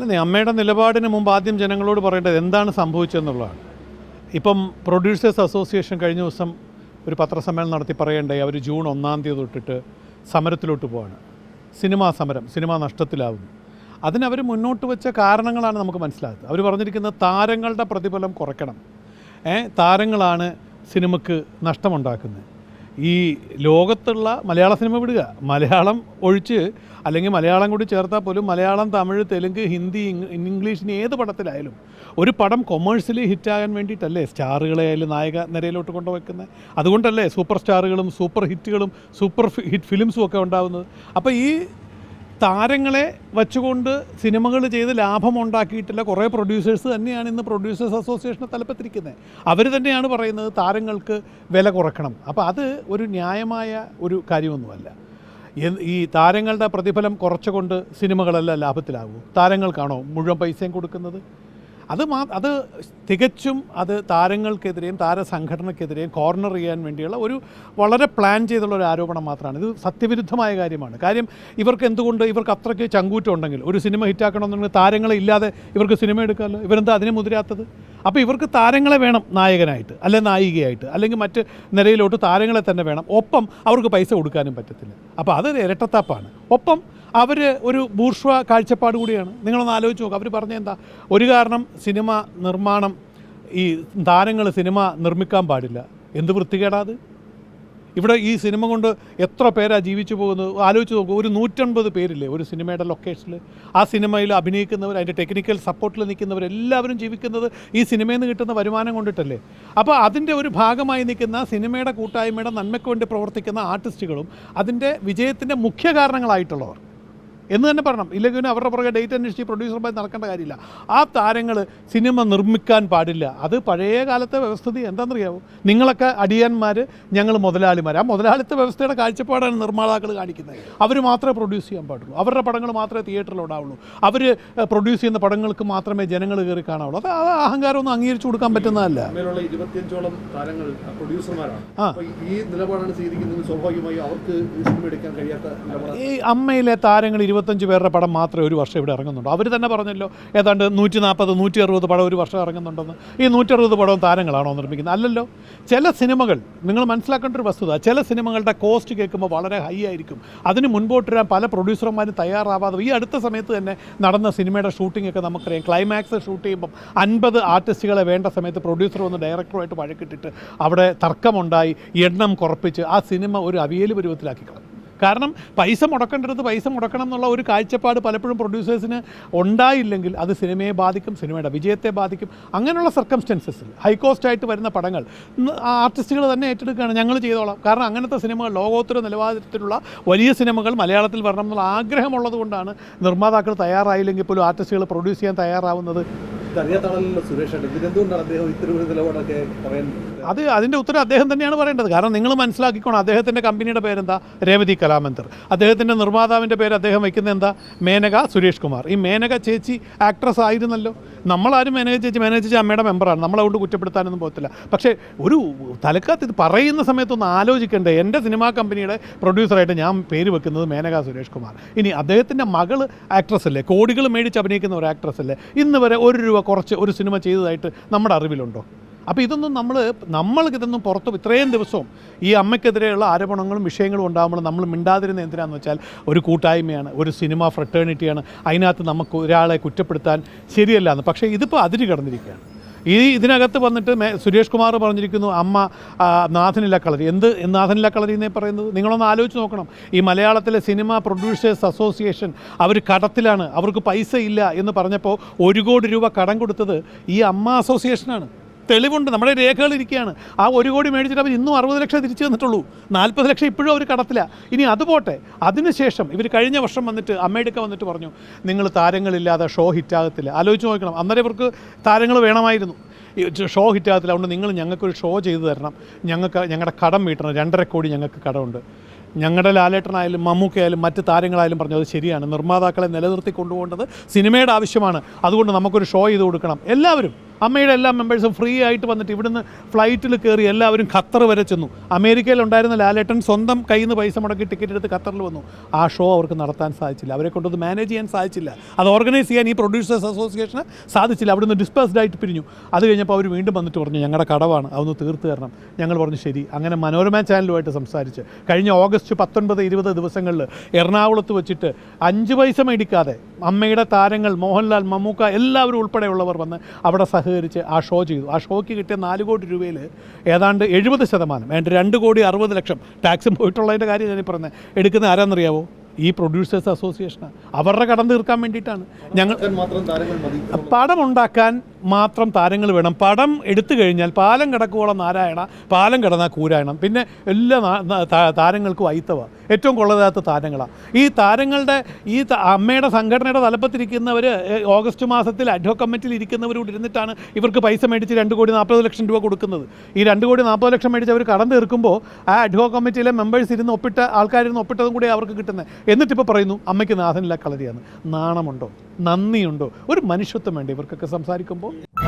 അല്ലെന്നേ അമ്മയുടെ നിലപാടിന് മുമ്പ് ആദ്യം ജനങ്ങളോട് പറയേണ്ടത് എന്താണ് സംഭവിച്ചതെന്നുള്ളതാണ്. ഇപ്പം പ്രൊഡ്യൂസേഴ്സ് അസോസിയേഷൻ കഴിഞ്ഞ ദിവസം ഒരു പത്രസമ്മേളനം നടത്തി പറയേണ്ടേ അവർ ജൂൺ ഒന്നാം തീയതി തൊട്ടിട്ട് സമരത്തിലോട്ട് പോവാണ്. സിനിമാ സമരം സിനിമ നഷ്ടത്തിലാവുന്നു. അതിനവർ മുന്നോട്ട് വെച്ച കാരണങ്ങളാണ് നമുക്ക് മനസ്സിലാകുന്നത്. അവർ പറഞ്ഞിരിക്കുന്നത് താരങ്ങളുടെ പ്രതിഫലം കുറയ്ക്കണം. ഏ താരങ്ങളാണ് സിനിമക്ക് നഷ്ടമുണ്ടാക്കുന്നത്. ഈ ലോകത്തുള്ള മലയാള സിനിമ വിടുക. മലയാളം ഒഴിച്ച് അല്ലെങ്കിൽ മലയാളം കൂടി ചേർത്താൽ പോലും മലയാളം തമിഴ് തെലുങ്ക് ഹിന്ദി ഇംഗ്ലീഷിന് ഏത് പടത്തിലായാലും ഒരു പടം കൊമേഴ്സ്യലി ഹിറ്റാകാൻ വേണ്ടിയിട്ടല്ലേ സ്റ്റാറുകളെ ആയാലും നായക നിരയിലോട്ട് കൊണ്ടുവയ്ക്കുന്നത് അതുകൊണ്ടല്ലേ സൂപ്പർ സ്റ്റാറുകളും സൂപ്പർ ഹിറ്റുകളും സൂപ്പർ ഹിറ്റ് ഫിലിംസും ഒക്കെ ഉണ്ടാകുന്നത് അപ്പോൾ ഈ താരങ്ങളെ വച്ചുകൊണ്ട് സിനിമകൾ ചെയ്ത് ലാഭമുണ്ടാക്കിയിട്ടില്ല കുറേ പ്രൊഡ്യൂസേഴ്സ് തന്നെയാണ് ഇന്ന് പ്രൊഡ്യൂസേഴ്സ് അസോസിയേഷനെ തലപ്പത്തിരിക്കുന്നത്. അവർ തന്നെയാണ് പറയുന്നത് താരങ്ങൾക്ക് വില കുറക്കണം. അപ്പോൾ അത് ഒരു ന്യായമായ ഒരു കാര്യമൊന്നുമല്ല. ഈ താരങ്ങളുടെ പ്രതിഫലം കുറച്ചുകൊണ്ട് സിനിമകളെല്ലാം ലാഭത്തിലാകും. താരങ്ങൾക്കാണോ മുഴുവൻ പൈസയും കൊടുക്കുന്നത്? അത് മാ അത് തികച്ചും അത് താരങ്ങൾക്കെതിരെയും താരസംഘടനക്കെതിരെയും കോർണർ ചെയ്യാൻ വേണ്ടിയുള്ള ഒരു വളരെ പ്ലാൻ ചെയ്തുള്ള ഒരു ആരോപണം മാത്രമാണ്. ഇത് സത്യവിരുദ്ധമായ കാര്യമാണ്. കാര്യം ഇവർക്ക് എന്തുകൊണ്ട് ഇവർക്ക് അത്രയ്ക്ക് ചങ്കൂറ്റം ഉണ്ടെങ്കിൽ ഒരു സിനിമ ഹിറ്റാക്കണമെന്നുണ്ടെങ്കിൽ താരങ്ങളെ ഇല്ലാതെ ഇവർക്ക് സിനിമ എടുക്കാമല്ലോ? ഇവരെന്താ അതിനെ മുതിരാത്തത്? അപ്പോൾ ഇവർക്ക് താരങ്ങളെ വേണം നായകനായിട്ട് അല്ലെ നായികയായിട്ട് അല്ലെങ്കിൽ മറ്റ് നിരയിലോട്ട് താരങ്ങളെ തന്നെ വേണം. ഒപ്പം അവർക്ക് പൈസ കൊടുക്കാനും പറ്റത്തില്ല. അപ്പോൾ അത് ഇരട്ടത്താപ്പാണ്. ഒപ്പം അവർ ഒരു ബൂർഷ്വ കാഴ്ചപ്പാട് കൂടിയാണ്. നിങ്ങളൊന്ന് ആലോചിച്ച് നോക്കുക അവർ പറഞ്ഞ എന്താ? ഒരു കാരണം സിനിമ നിർമ്മാണം ഈ താരങ്ങൾ സിനിമ നിർമ്മിക്കാൻ പാടില്ല. എന്ത് വൃത്തികേടാ അത്? ഇവിടെ ഈ സിനിമ കൊണ്ട് എത്ര പേരാ ജീവിച്ചു പോകുന്നത്? ആലോചിച്ച് നോക്കുക ഒരു നൂറ്റൻപത് പേരില്ലേ ഒരു സിനിമയുടെ ലൊക്കേഷനിൽ ആ സിനിമയിൽ അഭിനയിക്കുന്നവർ അതിന്റെ ടെക്നിക്കൽ സപ്പോർട്ടിൽ നിൽക്കുന്നവർ എല്ലാവരും ജീവിക്കുന്നത് ഈ സിനിമയിൽ നിന്ന് കിട്ടുന്ന വരുമാനം കൊണ്ടിട്ടല്ലേ? അപ്പോൾ അതിന്റെ ഒരു ഭാഗമായി നിൽക്കുന്ന സിനിമയുടെ കൂട്ടായ്മയുടെ നന്മയ്ക്ക് വേണ്ടി പ്രവർത്തിക്കുന്ന ആർട്ടിസ്റ്റുകളും അതിന്റെ വിജയത്തിന്റെ മുഖ്യ കാരണങ്ങളായിട്ടുള്ളവർ. എന്ന് തന്നെ പറയണം. ഇല്ലെങ്കിൽ പിന്നെ അവരുടെ പുറകെ ഡേറ്റ് അന്വേഷിച്ച് പ്രൊഡ്യൂസർമാർ നടക്കേണ്ട കാര്യമില്ല. ആ താരങ്ങൾ സിനിമ നിർമ്മിക്കാൻ പാടില്ല. അത് പഴയ കാലത്തെ വ്യവസ്ഥിതി എന്താണെന്നറിയാവോ? നിങ്ങളൊക്കെ അടിയന്മാർ ഞങ്ങൾ മുതലാളിമാർ ആ മുതലാളിത്ത വ്യവസ്ഥയുടെ കാഴ്ചപ്പാടാണ് നിർമ്മാതാക്കൾ കാണിക്കുന്നത്. അവർ മാത്രമേ പ്രൊഡ്യൂസ് ചെയ്യാൻ പാടുള്ളൂ. അവരുടെ പടങ്ങൾ മാത്രമേ തിയേറ്ററിൽ ഉണ്ടാവുള്ളൂ അവർ പ്രൊഡ്യൂസ് ചെയ്യുന്ന പടങ്ങൾക്ക് മാത്രമേ ജനങ്ങൾ കയറി കാണാവുള്ളൂ. അത് ആ അഹങ്കാരമൊന്നും അംഗീകരിച്ചു കൊടുക്കാൻ പറ്റുന്നതല്ല. ഇരുപത്തിയഞ്ചോളം താരങ്ങൾ പ്രൊഡ്യൂസർമാരാണ്. ഈ നിലപാടാണ് സ്വീകരിക്കുന്നത്. സ്വാഭാവികമായും അവർക്ക് ഈ അമ്മയിലെ താരങ്ങൾ ഇരുപത്തഞ്ച് പേരുടെ പടം മാത്രമേ ഒരു വർഷം ഇവിടെ ഇറങ്ങുന്നുള്ളൂ. അവർ തന്നെ പറഞ്ഞല്ലോ ഏതാണ്ട് നൂറ്റി നാൽപ്പത് നൂറ്റി അറുപത് പടം ഒരു വർഷം ഇറങ്ങുന്നുണ്ടെന്ന്. ഈ നൂറ്റി അറുപത് പടവും താരങ്ങളാണോ നിർമ്മിക്കുന്നത്? അല്ലല്ലോ. ചില സിനിമകൾ നിങ്ങൾ മനസ്സിലാക്കേണ്ട ഒരു വസ്തുത ചില സിനിമകളുടെ കോസ്റ്റ് കേൾക്കുമ്പോൾ വളരെ ഹൈ ആയിരിക്കും. അതിന് മുൻപോട്ട് വരാൻ പല പ്രൊഡ്യൂസർമാരും തയ്യാറാവാതെ ഈ അടുത്ത സമയത്ത് തന്നെ നടന്ന സിനിമയുടെ ഷൂട്ടിംഗ് ഒക്കെ നമുക്കറിയാം. ക്ലൈമാക്സ് ഷൂട്ട് ചെയ്യുമ്പം അൻപത് ആർട്ടിസ്റ്റുകളെ വേണ്ട സമയത്ത് പ്രൊഡ്യൂസർ വന്ന് ഡയറക്ടറുമായിട്ട് വഴക്കിട്ടിട്ട് അവിടെ തർക്കമുണ്ടായി എണ്ണം കുറപ്പിച്ച് ആ സിനിമ ഒരു അവിയൽ പരുവത്തിലാക്കി കാരണം പൈസ മുടക്കേണ്ടടുത്ത് പൈസ മുടക്കണം എന്നുള്ള ഒരു കാഴ്ചപ്പാട് പലപ്പോഴും പ്രൊഡ്യൂസേഴ്സിന് ഉണ്ടായില്ലെങ്കിൽ അത് സിനിമയെ ബാധിക്കും സിനിമയുടെ വിജയത്തെ ബാധിക്കും. അങ്ങനെയുള്ള സർക്കംസ്റ്റൻസസിൽ ഹൈ കോസ്റ്റ് ആയിട്ട് വരുന്ന പടങ്ങൾ ആർട്ടിസ്റ്റുകൾ തന്നെ ഏറ്റെടുക്കുകയാണ്. ഞങ്ങൾ ചെയ്തോളാം. കാരണം അങ്ങനത്തെ സിനിമകൾ ലോകോത്തര നിലവാരത്തിലുള്ള വലിയ സിനിമകൾ മലയാളത്തിൽ വരണം എന്നുള്ള ആഗ്രഹമുള്ളത് കൊണ്ടാണ് നിർമ്മാതാക്കൾ തയ്യാറായില്ലെങ്കിൽ പോലും ആർട്ടിസ്റ്റുകൾ പ്രൊഡ്യൂസ് ചെയ്യാൻ തയ്യാറാവുന്നത് അത് അതിന്റെ ഉത്തരം അദ്ദേഹം തന്നെയാണ് പറയേണ്ടത്. കാരണം നിങ്ങൾ മനസ്സിലാക്കിക്കോണം അദ്ദേഹത്തിന്റെ കമ്പനിയുടെ പേരെന്താ? രേവതി കലാമന്ദർ. അദ്ദേഹത്തിന്റെ നിർമ്മാതാവിന്റെ പേര് അദ്ദേഹം വയ്ക്കുന്നത് എന്താ? മേനക സുരേഷ് കുമാർ. ഈ മേനക ചേച്ചി ആക്ട്രസ് ആയിരുന്നല്ലോ. നമ്മളാരും മേനക ചേച്ചി മേനക ചേച്ചി അമ്മയുടെ മെമ്പറാണ് നമ്മളതുകൊണ്ട് കുറ്റപ്പെടുത്താനൊന്നും പോകത്തില്ല. പക്ഷേ ഒരു തലക്കകത്ത് ഇത് പറയുന്ന സമയത്തൊന്ന് ആലോചിക്കണ്ടേ. എന്റെ സിനിമാ കമ്പനിയുടെ പ്രൊഡ്യൂസറായിട്ട് ഞാൻ പേര് വെക്കുന്നത് മേനക സുരേഷ് കുമാർ. ഇനി അദ്ദേഹത്തിന്റെ മകൾ ആക്ട്രസ് അല്ലേ? കോടികൾ മേടിച്ച് അഭിനയിക്കുന്ന ഒരു ആക്ട്രസ് അല്ലേ? ഇന്ന് വരെ ഒരു രൂപ കുറച്ച് ഒരു സിനിമ ചെയ്തതായിട്ട് നമ്മുടെ അറിവിലുണ്ടോ? അപ്പോൾ ഇതൊന്നും നമ്മൾ നമ്മൾക്ക് ഇതൊന്നും പുറത്ത് ഇത്രയും ദിവസവും ഈ അമ്മയ്ക്കെതിരെയുള്ള ആരോപണങ്ങളും വിഷയങ്ങളും ഉണ്ടാകുമ്പോൾ നമ്മൾ മിണ്ടാതിരുന്ന എന്തിനാന്ന് വെച്ചാൽ ഒരു കൂട്ടായ്മയാണ് ഒരു സിനിമ ഫ്രട്ടേണിറ്റിയാണ് അതിനകത്ത് നമുക്ക് ഒരാളെ കുറ്റപ്പെടുത്താൻ ശരിയല്ല എന്ന്. പക്ഷേ ഇതിപ്പോൾ അതിര് കടന്നിരിക്കുകയാണ്. ഈ ഇതിനകത്ത് വന്നിട്ട് സുരേഷ് കുമാർ പറഞ്ഞിരിക്കുന്നു അമ്മ നാഥനില കളരി. എന്ത് നാഥനില്ല കളരി എന്നേ പറയുന്നത്? നിങ്ങളൊന്ന് ആലോചിച്ച് നോക്കണം. ഈ മലയാളത്തിലെ സിനിമ പ്രൊഡ്യൂസേഴ്സ് അസോസിയേഷൻ അവർ കടത്തിലാണ്. അവർക്ക് പൈസ ഇല്ല എന്ന് പറഞ്ഞപ്പോൾ ഒരു കോടി രൂപ കടം കൊടുത്തത് ഈ അമ്മ അസോസിയേഷനാണ്. തെളിവുണ്ട്. നമ്മുടെ രേഖകൾ ഇരിക്കുകയാണ്. ആ ഒരു കോടി മേടിച്ചിട്ട് അവർ ഇന്നും അറുപത് ലക്ഷം തിരിച്ചു തന്നിട്ടുള്ളൂ. നാൽപ്പത് ലക്ഷം ഇപ്പോഴും അവർ കടത്തില്ല. ഇനി അതുപോട്ടെ അതിനുശേഷം ഇവർ കഴിഞ്ഞ വർഷം വന്നിട്ട് അമ്മയെടുക്ക വന്നിട്ട് പറഞ്ഞു നിങ്ങൾ താരങ്ങളില്ലാതെ ഷോ ഹിറ്റാകത്തില്ല. ആലോചിച്ച് നോക്കണം. അന്നേരം ഇവർക്ക് താരങ്ങൾ വേണമായിരുന്നു. ഷോ ഹിറ്റാകത്തില്ല. അതുകൊണ്ട് നിങ്ങൾ ഞങ്ങൾക്കൊരു ഷോ ചെയ്തു തരണം. ഞങ്ങൾക്ക് ഞങ്ങളുടെ കടം വീട്ടണം. രണ്ടര കോടി ഞങ്ങൾക്ക് കടമുണ്ട്. ഞങ്ങളുടെ ലാലേട്ടനായാലും മമ്മൂക്കയായാലും മറ്റ് താരങ്ങളായാലും പറഞ്ഞു അത് ശരിയാണ്. നിർമ്മാതാക്കളെ നിലനിർത്തി കൊണ്ടുപോകേണ്ടത് സിനിമയുടെ ആവശ്യമാണ്. അതുകൊണ്ട് നമുക്കൊരു ഷോ ചെയ്ത് കൊടുക്കണം. എല്ലാവരും അമ്മയുടെ എല്ലാ മെമ്പേഴ്സും ഫ്രീ ആയിട്ട് വന്നിട്ട് ഇവിടുന്ന് ഫ്ലൈറ്റിൽ കയറി എല്ലാവരും ഖത്തർ വരെ ചെന്നു. അമേരിക്കയിലുണ്ടായിരുന്ന ലാലേട്ടൻ സ്വന്തം കയ്യിൽ നിന്ന് പൈസ മുടക്കി ടിക്കറ്റ് എടുത്ത് ഖത്തറിൽ വന്നു. ആ ഷോ അവർക്ക് നടത്താൻ സാധിച്ചില്ല. അവരെ കൊണ്ടൊന്ന് മാനേജ് ചെയ്യാൻ സാധിച്ചില്ല. അത് ഓർഗനൈസ് ചെയ്യാൻ ഈ പ്രൊഡ്യൂസേഴ്സ് അസോസിയേഷന് സാധിച്ചില്ല. അവിടുന്ന് ഡിസ്പേസ്ഡ് ആയിട്ട് പിരിഞ്ഞു. അത് കഴിഞ്ഞപ്പോൾ അവർ വീണ്ടും വന്നിട്ട് പറഞ്ഞു ഞങ്ങളുടെ കടവാണ്. അതൊന്ന് തീർത്ത് തരണം. ഞങ്ങൾ പറഞ്ഞു ശരി. അങ്ങനെ മനോരമ ചാനലുമായിട്ട് സംസാരിച്ച്. കഴിഞ്ഞ ഓഗസ്റ്റ് പത്തൊൻപത് ഇരുപത് ദിവസങ്ങളിൽ എറണാകുളത്ത് വെച്ചിട്ട് അഞ്ച് പൈസ മേടിക്കാതെ അമ്മയുടെ താരങ്ങൾ മോഹൻലാൽ മമ്മൂക്ക എല്ലാവരും ഉൾപ്പെടെയുള്ളവർ വന്ന് അവിടെ സഹകരിച്ച് ആ ഷോ ചെയ്തു. ആ ഷോയ്ക്ക് കിട്ടിയ നാല് കോടി രൂപയിൽ ഏതാണ്ട് എഴുപത് ശതമാനം ഏതാണ്ട് രണ്ട് കോടി അറുപത് ലക്ഷം ടാക്സും പോയിട്ടുള്ളതിന്റെ കാര്യം ഞാൻ പറഞ്ഞത് എടുക്കുന്ന ആരാന്നറിയാവോ? ഈ പ്രൊഡ്യൂസേഴ്സ് അസോസിയേഷനാണ് അവരുടെ കടം തീർക്കാൻ വേണ്ടിയിട്ടാണ്. ഞങ്ങൾ ആക്കാൻ മാത്രം താരങ്ങൾ വേണം. പടം എടുത്തു കഴിഞ്ഞാൽ പാലം കിടക്കുവോളം നാരായണ പാലം കിടന്ന കൂരായണം. പിന്നെ എല്ലാ താരങ്ങൾക്കും ഐത്തവ ഏറ്റവും കൊള്ളതാത്ത താരങ്ങളാണ് ഈ താരങ്ങളുടെ ഈ അമ്മയുടെ സംഘടനയുടെ തലപ്പത്തിരിക്കുന്നവർ ഓഗസ്റ്റ് മാസത്തിൽ അഡ്വോ കമ്മിറ്റിയിൽ ഇരിക്കുന്നവരോട് ഇരുന്നിട്ടാണ് ഇവർക്ക് പൈസ മേടിച്ച് രണ്ട് കോടി നാൽപ്പത് ലക്ഷം രൂപ കൊടുക്കുന്നത്. ഈ രണ്ട് കോടി നാൽപ്പത് ലക്ഷം മേടിച്ച് അവർ കടം തീർക്കുമ്പോൾ ആ അഡ്വോ കമ്മിറ്റിയിലെ മെമ്പേഴ്സ് ഇരുന്ന് ഒപ്പിട്ട ആൾക്കാരിന്ന് ഒപ്പിട്ടതും കൂടി അവർക്ക് കിട്ടുന്നത് എന്നിട്ടിപ്പോൾ പറയുന്നു അമ്മയ്ക്ക് നാഥനില്ല കളരിയാണ് നാണമുണ്ടോ? നന്ദിയുണ്ടോ? ഒരു മനുഷ്യത്വം വേണ്ടേ ഇവർക്കൊക്കെ സംസാരിക്കുമ്പോൾ Oh.